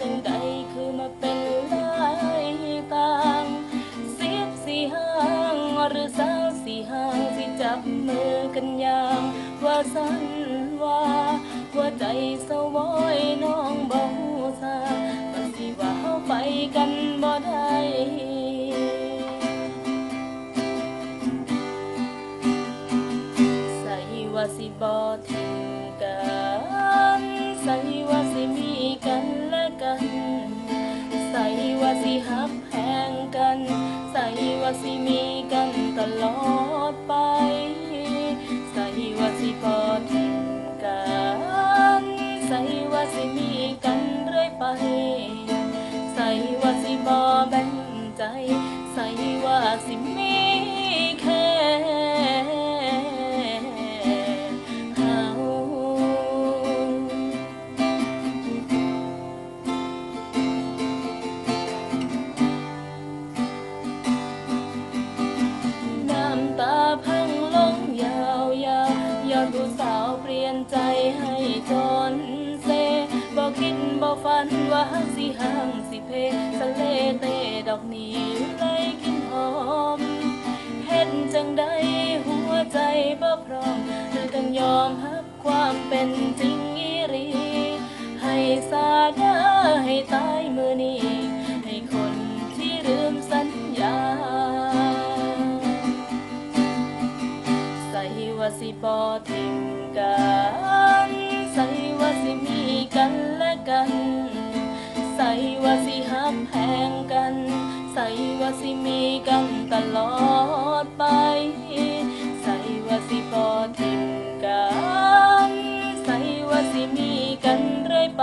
จังใดคือมาเป็นลายต่างสิบสี่ห้างหรือสาวสี่ห้างที่จับมือกันย่างว่าสันว่าหัวใจสวอยน้องบ่ฮู้ซาว่าสิว่าเฮาไปกันบ่ได้ใส่ว่าสิบ่ทิ้งกันใส่ว่าสิมี กัน ใส่ว่าสิหักแพงกัน ใส่ว่าสิมีกันตลอดไป ใส่ว่าสิบ่ทิ้งกัน ใส่ว่าสิมีกันเรื่อยไป ใส่ว่าสิบ่แบ่งใจ ใส่ว่าสิมีันว่าหักสิห่างสิเพสะเลเตดอกนี้เลยกินหอมเห็นจังได้หัวใจบ่พร้อมหรือต้องยอมหักความเป็นจริงอีรี ให้สาดาให้ตายมือนี้ ให้คนที่ลืมสัญญา ใส่ว่าสิบอทิ้ง ว่าสิมีกันตลอดไป ใส่ว่าสิพอทิมกัน ใส่ว่าสิมีกันเรื่อยไป